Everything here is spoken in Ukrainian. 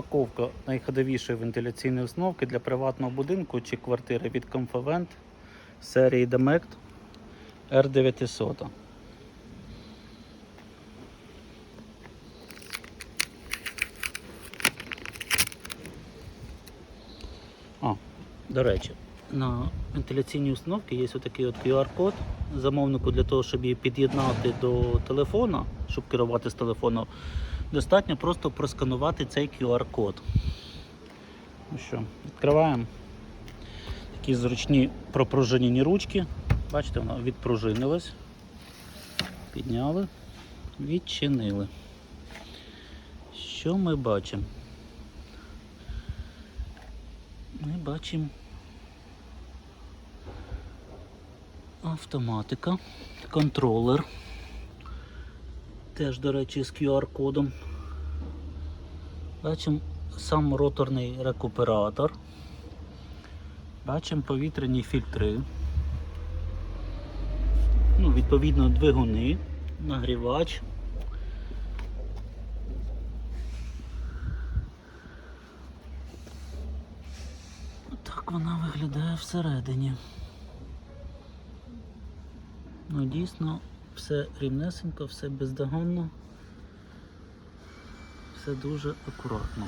Розпаковка найходовішої вентиляційної установки для приватного будинку чи квартири від Comfavent серії Demect R900. А, до речі, на вентиляційній установці є отакий от QR-код замовнику для того, щоб її під'єднати до телефона, щоб керувати з телефону. Достатньо просто просканувати цей QR-код. Ну що, відкриваємо. Такі зручні пропружинені ручки. Бачите, воно відпружинилось. Підняли, відчинили. Що ми бачимо? Ми бачимо автоматика, контролер. Теж, до речі, з QR-кодом. Бачимо сам роторний рекуператор. Бачимо повітряні фільтри. Ну, відповідно, двигуни, нагрівач. Так вона виглядає всередині. Ну, дійсно, все рівнесенько, все бездоганно, все дуже акуратно.